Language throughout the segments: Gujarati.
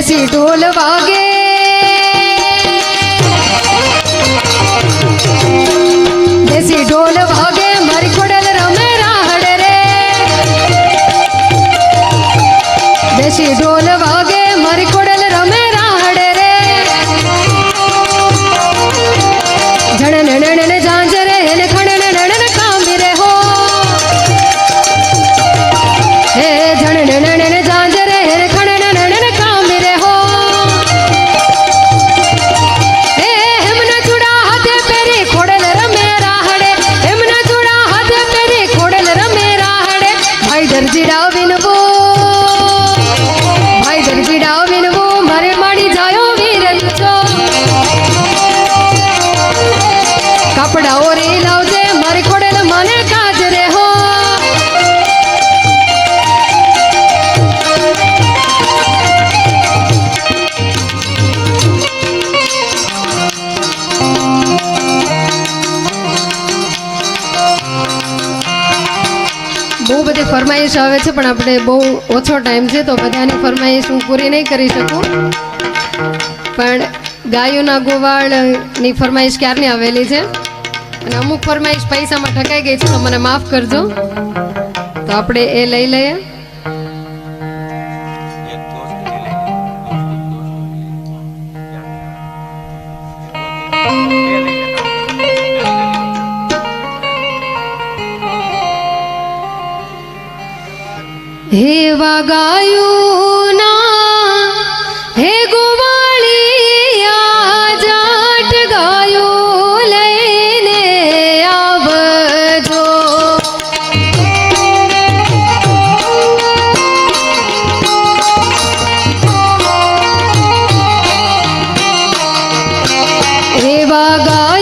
બેસી ઢોલ વાગે ફરમાઈશ આવે છે, પણ આપણે બહુ ઓછો ટાઈમ છે, તો બધાની ફરમાઈશ હું પૂરી નહીં કરી શકું. પણ ગાયોના ગોવાળની ફરમાઈશ ક્યારની આવેલી છે? અને અમુક ફરમાઈશ પૈસામાં ઠકાઈ ગઈ છે, તો મને માફ કરજો. તો આપણે એ લઈ લઈએ. હે વાગાયું હે ગોવાળિયા જાટ ગાયો લઈને આવજો. હે વાગાયું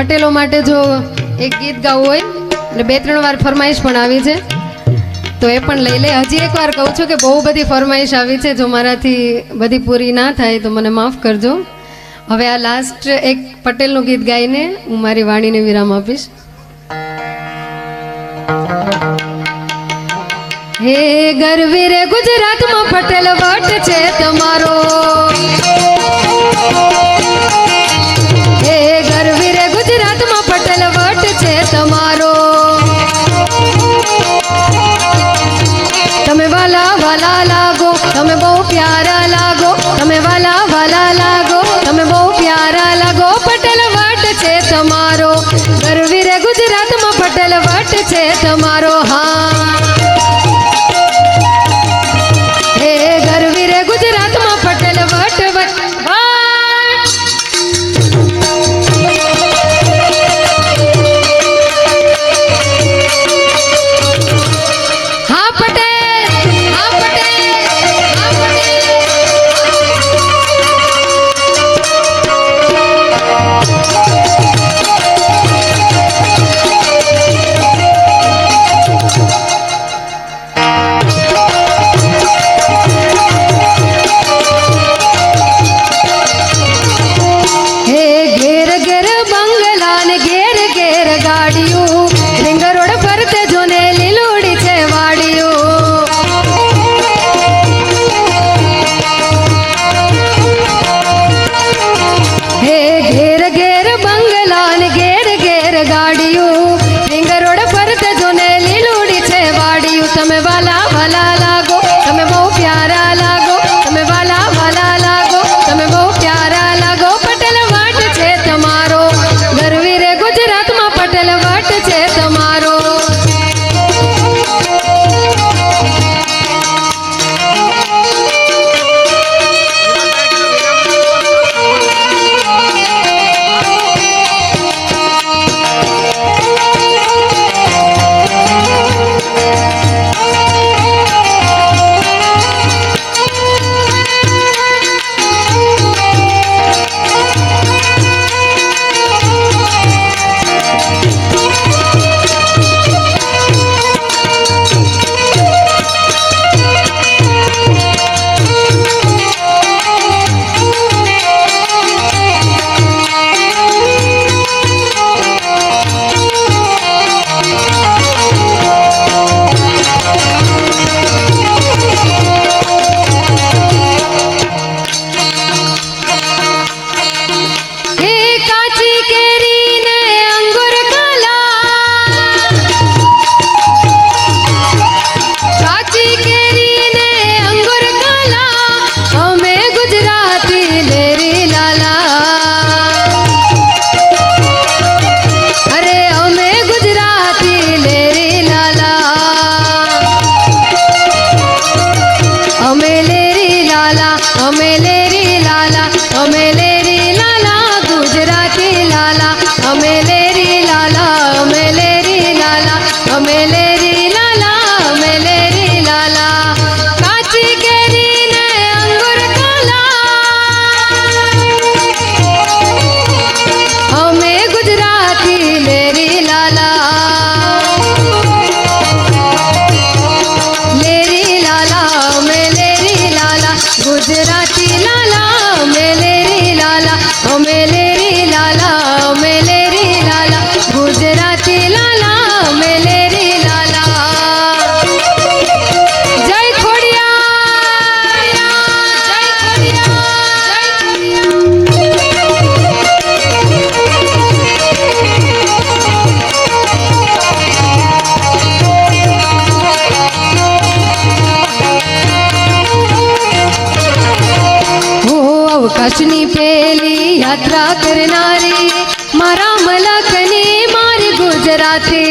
પટેલો માટે જો એક ગીત ગાવું હોય, એટલે બે ત્રણ વાર ફરમાઈશ પણ આવી છે. તો એ પણ લઈ લે. હજી એકવાર કહું છું કે બહુ બધી ફરમાઈશ આવી છે, જો મારાથી બધી પૂરી ના થાય તો મને માફ કરજો. હવે આ લાસ્ટ એક પટેલનું ગીત ગાઈને હું મારી વાણીને વિરામ આપીશ. હે ગરવી રે ગુજરાતમાં પટેલ વટ છે તમારો. છે તમારે કરનારે મારા મલકને માર ગુજરાતે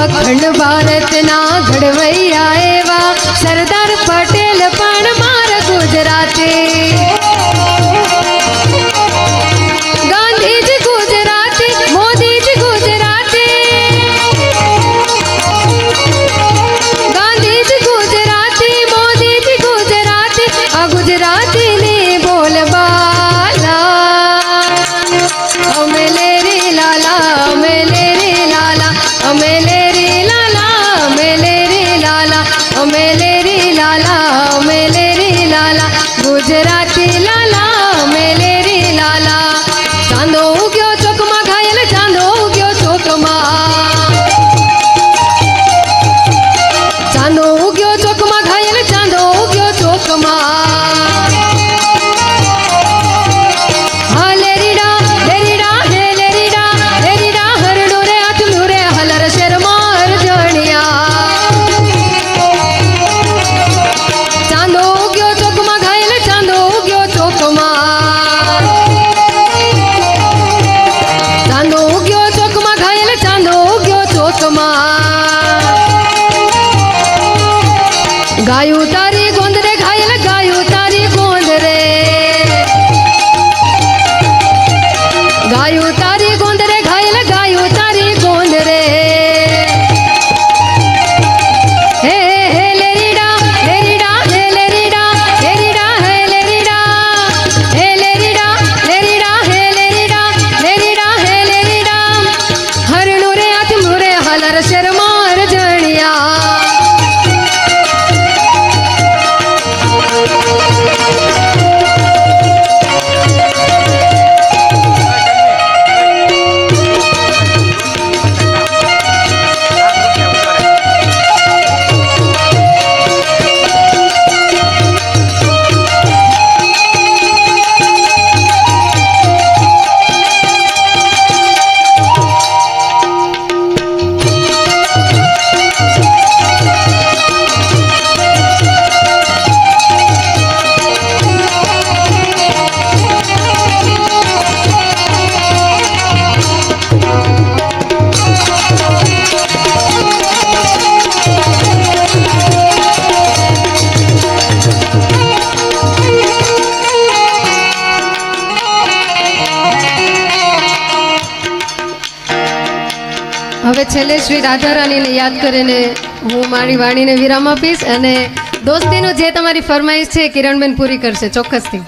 અખંડ ભારતના ઘડવૈયા એવા સરદાર પટેલ પણ માર ગુજરાતે लोकमा છેલ્લે શ્રી રાધારાણીને યાદ કરીને હું મારી વાણીને વિરામ આપીશ અને દોસ્તીનું જે તમારી ફરમાઈશ છે કિરણબેન પૂરી કરશે ચોક્કસથી.